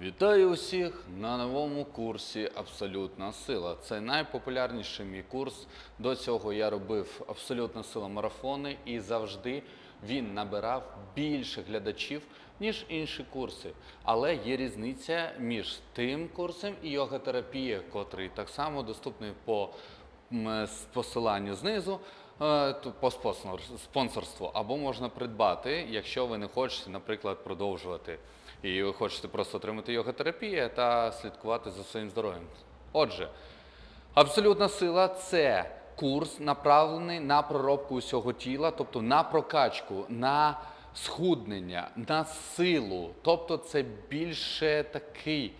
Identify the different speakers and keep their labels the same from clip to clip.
Speaker 1: Вітаю усіх на новому курсі Абсолютна сила. Це найпопулярніший мій курс. До цього я робив Абсолютна сила марафони і завжди він набирав більше глядачів, ніж інші курси. Але є різниця між тим курсом і йога-терапія, котрий так само доступний по посиланню знизу. е, По спонсорству або можна придбати, якщо ви не хочете, наприклад, продовжувати і ви хочете просто отримати йога-терапію та слідкувати за своїм здоров'ям. Отже, абсолютна сила це курс, направлений на проробку усього тіла, тобто на прокачку, на схуднення, на силу. Тобто це більше такий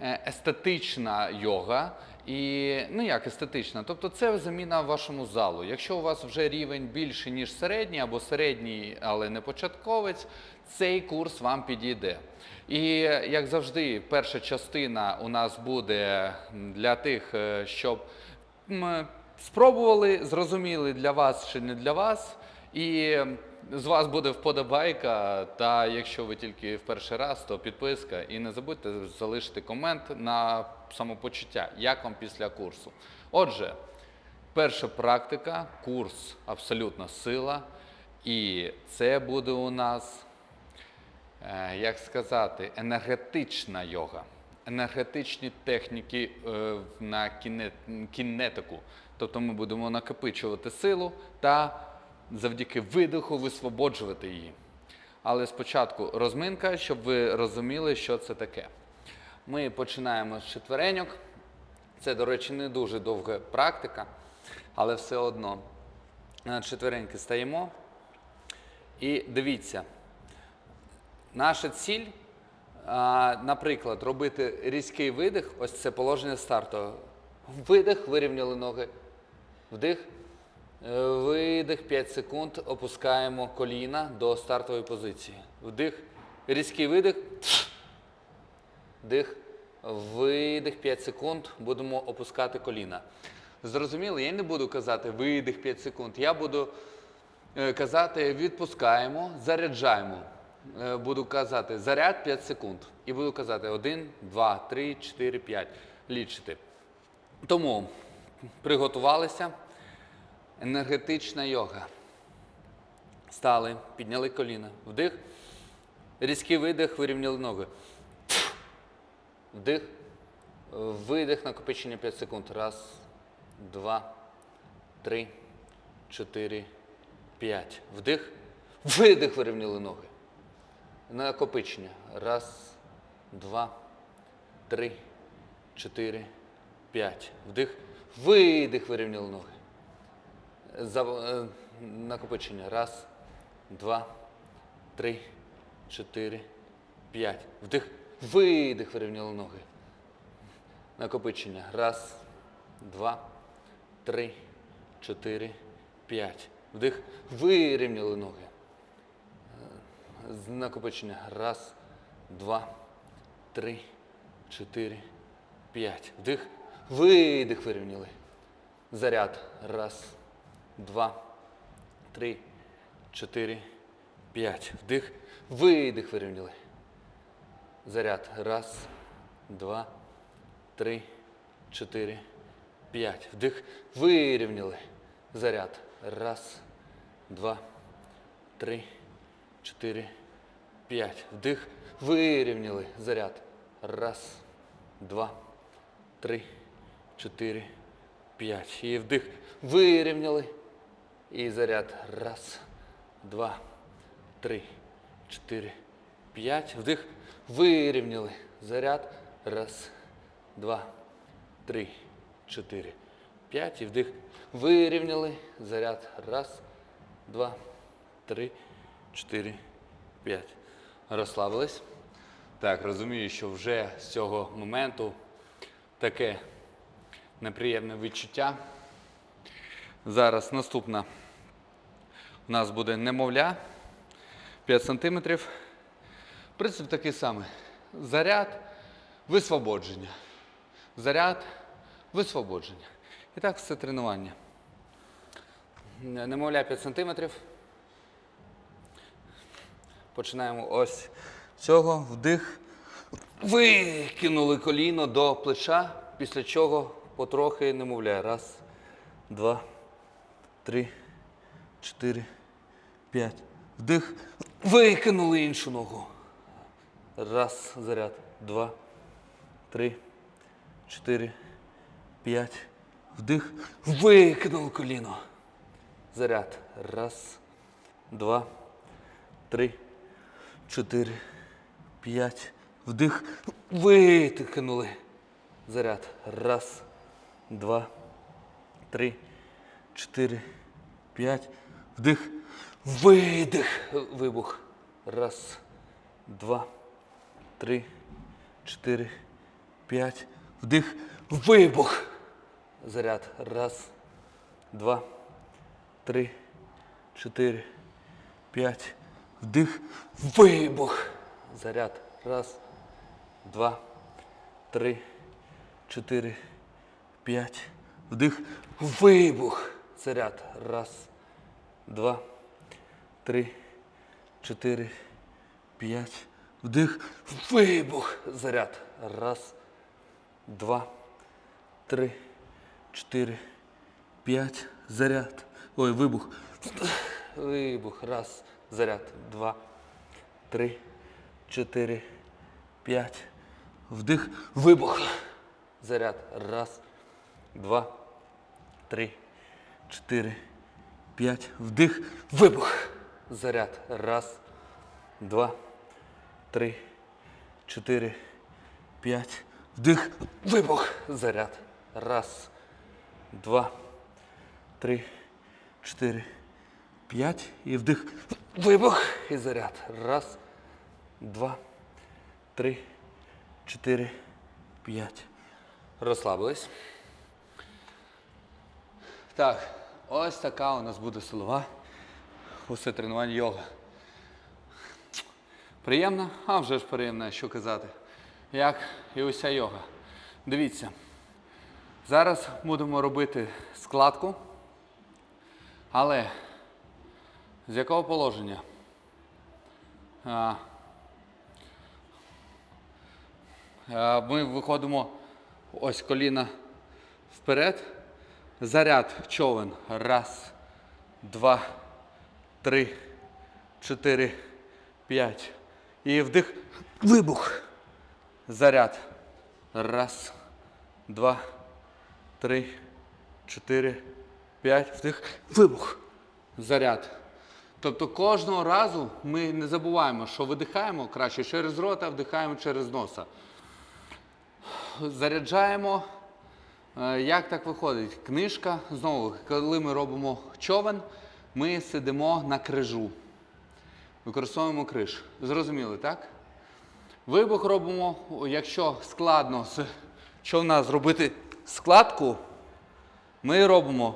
Speaker 1: е, естетична йога. І ну як естетична, тобто це заміна вашому залу. Якщо у вас вже рівень більше, ніж середній, або середній, але не початковець, цей курс вам підійде. І як завжди, перша частина у нас буде для тих, е, щоб спробували, зрозуміли для вас чи не для вас. І з вас буде вподобайка. Та якщо ви тільки в перший раз, то підписка. І не забудьте залишити комент на самопочуття, як вам після курсу. Отже, перша практика, курс абсолютна сила. І це буде у нас як сказати, енергетична йога, енергетичні техніки е, на кіне- кінетику. Тобто ми будемо накопичувати силу та завдяки видиху висвободжувати її. Але спочатку розминка, щоб ви розуміли, що це таке. Ми починаємо з четвереньок. Це, до речі, не дуже довга практика, але все одно на четвереньки стаємо. І дивіться, Наша ціль, наприклад, робити різкий видих, ось це положення старту. Видих, вирівняли ноги. Вдих. Е, Видих 5 секунд, опускаємо коліна до стартової позиції. Вдих. Різкий видих. Вдих. Видих 5 секунд. Будемо опускати коліна. Зрозуміли? Я не буду казати видих 5 секунд. Я буду е, казати відпускаємо, заряджаємо. Е, Буду казати заряд 5 секунд. І буду казати 1, 2, 3, 4, 5. Лічити. Тому приготувалися. Енергетична йога. Стали, підняли коліна. Вдих. Різкий видих, вирівняли ноги. Вдих. Видих, накопичення 5 секунд. Раз, два, три, чотири, п'ять. Вдих. Видих, вирівняли ноги. Накопичення. Раз, два, три, чотири, п'ять. Вдих. Видих, вирівняли ноги. За, е, накопичення. Раз, два, три, чотири, п'ять. Вдих. Видих, вирівняли ноги. Накопичення. Раз, два, три, чотири, п'ять. Вдих. Вирівняли ноги. З- Накопичення. Раз, два, три, чотири, п'ять. Вдих. Видих вирівняли. Заряд. Раз, два, три, чотири, п'ять. Вдих. Видих вирівняли. Заряд. Раз, два, три, чотири, п'ять. Вдих. Вирівняли. Заряд. Раз, два, три, чотири, п'ять. Вдих. Вирівняли. Заряд. Раз, два, три, чотири, п'ять. І вдих. Вирівняли. І заряд. Раз, два, три, чотири, п'ять. Вдих. Вирівняли. Заряд. Раз, два, три, чотири, п'ять. І вдих. Вирівняли. Заряд. Раз, два, три, чотири, п'ять. Розслабились. Так, розумію, що вже з цього моменту таке неприємне відчуття. Зараз наступна у нас буде немовля 5 см. Принцип такий самий. Заряд, висвободження. Заряд, висвободження. І так все тренування. Немовля 5 см. Починаємо ось цього. Вдих. Викинули коліно до плеча, після чого потрохи немовляє. Раз, два, три, чотири, п'ять. Вдих. Викинули іншу ногу. Раз, заряд. Два, три, чотири, п'ять. Вдих. Викинули коліно. Заряд. Раз, два, три, чотири, п'ять. Вдих. Витихнули. Заряд. Раз, два, три, чотири, п'ять. Вдих. Видих. Вибух. Раз, два, три, чотири, п'ять. Вдих. Вибух. Заряд. Раз, два, три, чотири, п'ять. Вдих. Вибух. Заряд. Раз, два, три, чотири, п'ять. Вдих. Вибух. Заряд. Раз, два, три, чотири, п'ять. Вдих. Вибух. Заряд. Раз, два, три, чотири, п'ять. Заряд. Ой, вибух. Вибух. Раз. Заряд. Два, три, чотири, п'ять. Вдих. Вибух. Заряд. Раз, два, три, чотири, п'ять. Вдих. Вибух. Заряд. Раз, два, три, чотири, п'ять. Вдих. Вибух. Заряд. Раз, два, три, чотири, п'ять. І вдих. Вибух. І заряд. Раз, два, три, чотири, п'ять. Розслабились. Так, ось така у нас буде силова. Усе тренування йога. Приємно? А вже ж приємно, що казати. Як і уся йога. Дивіться. Зараз будемо робити складку. Але з якого положення? А, ми виходимо ось коліна вперед. Заряд човен. Раз, два, три, чотири, п'ять. І вдих. Вибух. Заряд. Раз, два, три, чотири, п'ять. Вдих. Вибух. Заряд. Тобто кожного разу ми не забуваємо, що видихаємо краще через рота, вдихаємо через носа. Заряджаємо. Е, Як так виходить? Книжка, знову, коли ми робимо човен, ми сидимо на крижу. Використовуємо криж. Зрозуміли, так? Вибух робимо, якщо складно з човна зробити складку, ми робимо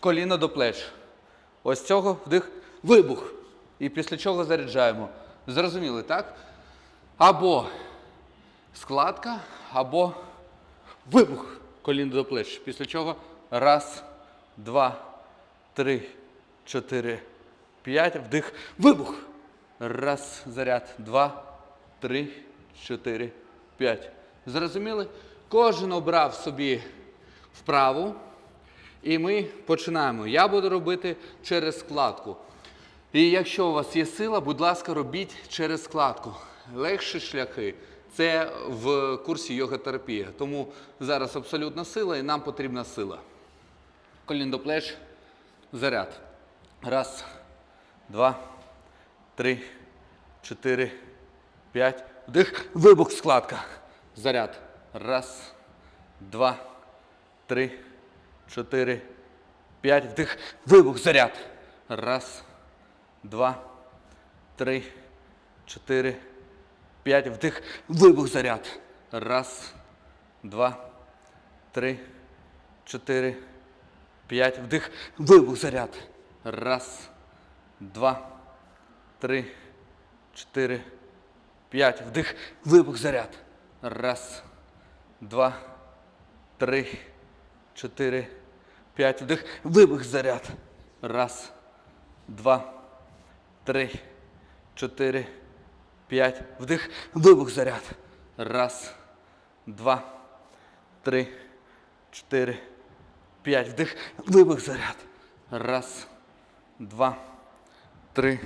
Speaker 1: коліно до плеч. Ось цього вдих, вибух. І після чого заряджаємо. Зрозуміли, так? Або складка, або вибух. Коліно до плеч. Після чого раз, два, три, чотири, п'ять. Вдих. Вибух. Раз, заряд. Два, три, чотири, п'ять. Зрозуміли? Кожен обрав собі вправу. І ми починаємо. Я буду робити через складку. І якщо у вас є сила, будь ласка, робіть через складку. Легші шляхи це в курсі йога-терапія. Тому зараз абсолютна сила і нам потрібна сила. Колін до плеч. Заряд. Раз, два, три, чотири, п'ять. Вдих. Вибух складка. Заряд. Раз, два, три, чотири, п'ять. Вдих. Вибух. Заряд. Раз, два, три, чотири, п'ять. Вдих. Вибух. Заряд. Раз, два, три, чотири, п'ять. Вдих. Вибух. Заряд. Раз, два, три, чотири, п'ять. Вдих. Вибух. Заряд. Раз, два, три, чотири, п'ять. Вдих. Вибух. Заряд. Раз, два, три, чотири, п'ять. Вдих. Вибух. Заряд. Раз, два, три, чотири, п'ять. Вдих, вибух, заряд. Раз, два, три,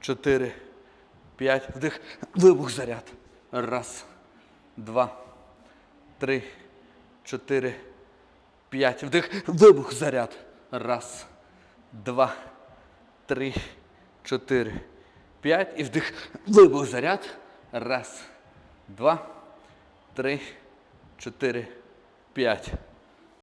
Speaker 1: чотири, п'ять. Вдих, вибух, заряд. Раз, два, три, чотири, п'ять. Вдих, вибух, заряд. Раз, два, три, чотири, п'ять. І вдих, вибух, заряд. Раз, два, три, чотири, п'ять.